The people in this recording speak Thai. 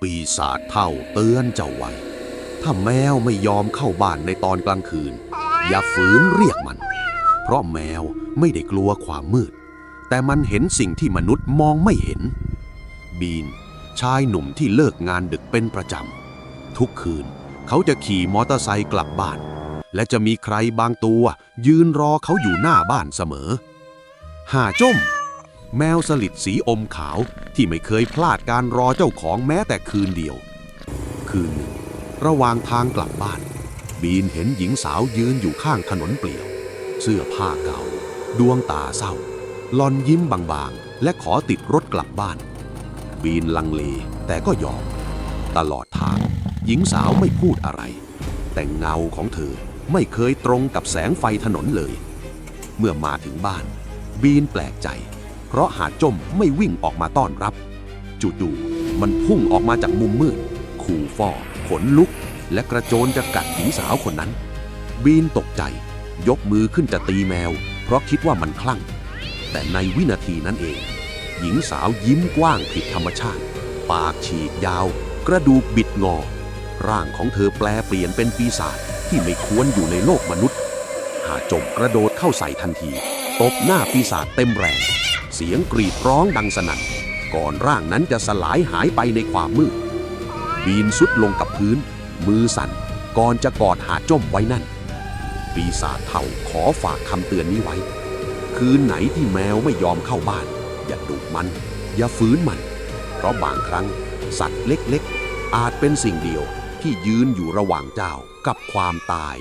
ปีศาจเท่าเตือนเจ้าไว้ ถ้าแมวไม่ยอมเข้าบ้านในตอนกลางคืน อย่าฝืนเรียกมัน เพราะแมวไม่ได้กลัวความมืด แต่มันเห็นสิ่งที่มนุษย์มองไม่เห็น บีน ชายหนุ่มที่เลิกงานดึกเป็นประจำ ทุกคืนเขาจะขี่มอเตอร์ไซค์กลับบ้าน และจะมีใครบางตัวยืนรอเขาอยู่หน้าบ้านเสมอ หาจ้ม แมวสลิดสีอมขาวที่ไม่เคยพลาดการรอเจ้าของแม้แต่คืนเดียว คืนหนึ่ง ระหว่างทางกลับบ้าน บีนเห็นหญิงสาวยืนอยู่ข้างถนนเปลี่ยว เสื้อผ้าเก่า ดวงตาเศร้าหลอนยิ้มบางๆ และขอติดรถกลับบ้าน บีนลังเลแต่ก็ยอม ตลอดทาง หญิงสาวไม่พูดอะไร แต่เงาของเธอไม่เคยตรงกับแสงไฟถนนเลย เมื่อมาถึงบ้าน บีนแปลกใจ เพราะหาจมไม่วิ่งออกมาต้อนรับ จู่ๆมันพุ่งออกมาจากมุมมืด ขู่ฟอขนลุก และกระโจนจะกัดหญิงสาวคนนั้น บีนตกใจ ยกมือขึ้นจะตีแมว เพราะคิดว่ามันคลั่ง แต่ในวินาทีนั้นเอง หญิงสาวยิ้มกว้างผิดธรรมชาติ ปากฉีกยาว กระดูกบิดงอ ร่างของเธอแปลเปลี่ยนเป็นปีศาจที่ไม่ควรอยู่ในโลกมนุษย์ หาจมกระโดดเข้าใส่ทันที ตบหน้าปีศาจเต็มแรง เสียงกรีดร้องดังสนั่นก่อนร่างนั้นจะสลายหายไปในความมืด บีนสุดลงกับพื้น มือสั่นก่อนจะกอดหาจมไว้นั่น ปีศาจเท่าขอฝากคำเตือนนี้ไว้ คืนไหนที่แมวไม่ยอมเข้าบ้าน อย่าดุมัน อย่าฟื้นมัน เพราะบางครั้ง สัตว์เล็กๆ อาจเป็นสิ่งเดียวที่ยืนอยู่ระหว่างเจ้ากับความตาย